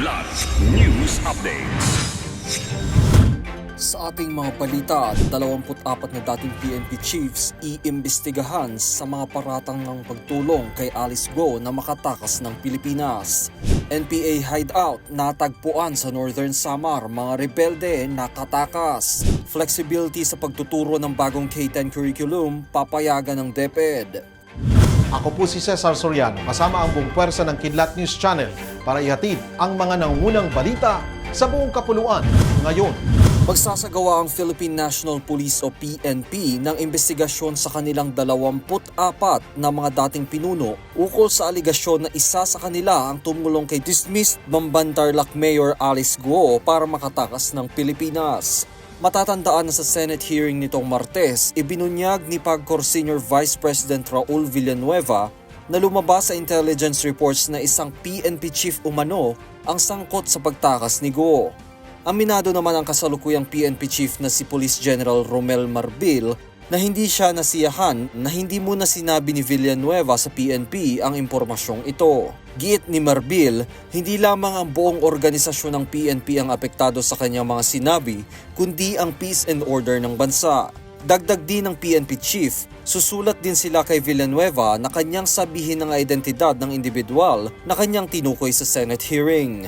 Kidlat News Updates. Sa ating mga balita, 24 na dating PNP chiefs iimbestigahan sa mga paratang ng pagtulong kay Alice Go na makatakas ng Pilipinas. NPA hideout natagpuan sa Northern Samar, mga rebelde nakatakas. Flexibility sa pagtuturo ng bagong K-10 curriculum papayagan ng DepEd. Ako po si Cesar Soriano, kasama ang buong pwersa ng Kidlat News Channel para ihatid ang mga nangungunang balita sa buong kapuluan ngayon. Magsasagawa ang Philippine National Police o PNP ng investigasyon sa kanilang 24 na mga dating pinuno ukol sa aligasyon na isa sa kanila ang tumulong kay dismissed Bambantarlac Mayor Alice Guo para makatakas ng Pilipinas. Matatandaan na sa Senate hearing nitong Martes, ibinunyag ni PAGCOR Senior Vice President Raul Villanueva na lumabas sa intelligence reports na isang PNP chief umano ang sangkot sa pagtakas ni Guo. Aminado naman ang kasalukuyang PNP chief na si Police General Romel Marbil na hindi siya nasiyahan na hindi muna sinabi ni Villanueva sa PNP ang impormasyong ito. Giit ni Marbil, hindi lamang ang buong organisasyon ng PNP ang apektado sa kanyang mga sinabi, kundi ang peace and order ng bansa. Dagdag din ng PNP chief, susulat din sila kay Villanueva na kanyang sabihin ng identidad ng individual na kanyang tinukoy sa Senate hearing.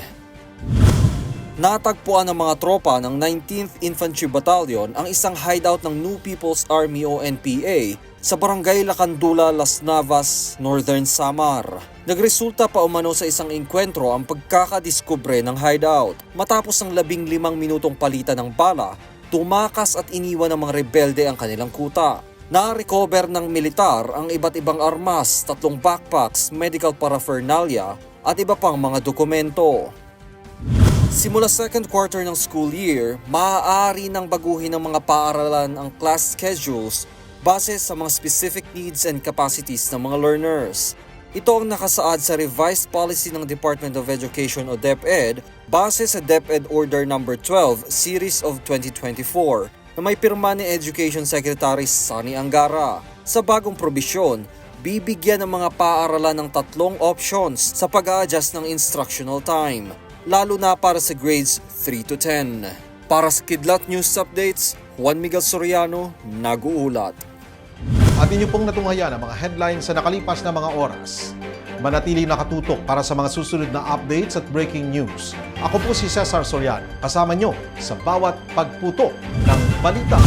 Natagpuan ng mga tropa ng 19th Infantry Battalion ang isang hideout ng New People's Army o NPA sa barangay Lacandula, Las Navas, Northern Samar. Nagresulta pa umano sa isang inkwentro ang pagkakadiskubre ng hideout. Matapos ang labing limang minutong palitan ng bala, tumakas at iniwan ng mga rebelde ang kanilang kuta. Na-recover ng militar ang iba't ibang armas, tatlong backpacks, medical paraphernalia at iba pang mga dokumento. Simula second quarter ng school year, maaari nang baguhin ng mga paaralan ang class schedules base sa mga specific needs and capacities ng mga learners. Ito ang nakasaad sa revised policy ng Department of Education o DepEd base sa DepEd Order No. 12 Series of 2024 na may pirma ni Education Secretary Sani Angara. Sa bagong probisyon, bibigyan ng mga paaralan ng tatlong options sa pag-a-adjust ng instructional time lalo na para sa grades 3 to 10. Para sa Kidlat News Updates, Juan Miguel Soriano, nag-uulat. At inyo pong natunghayan ang mga headlines sa nakalipas na mga oras. Manatili nakatutok para sa mga susunod na updates at breaking news. Ako po si Cesar Soriano, kasama nyo sa bawat pagputo ng balita.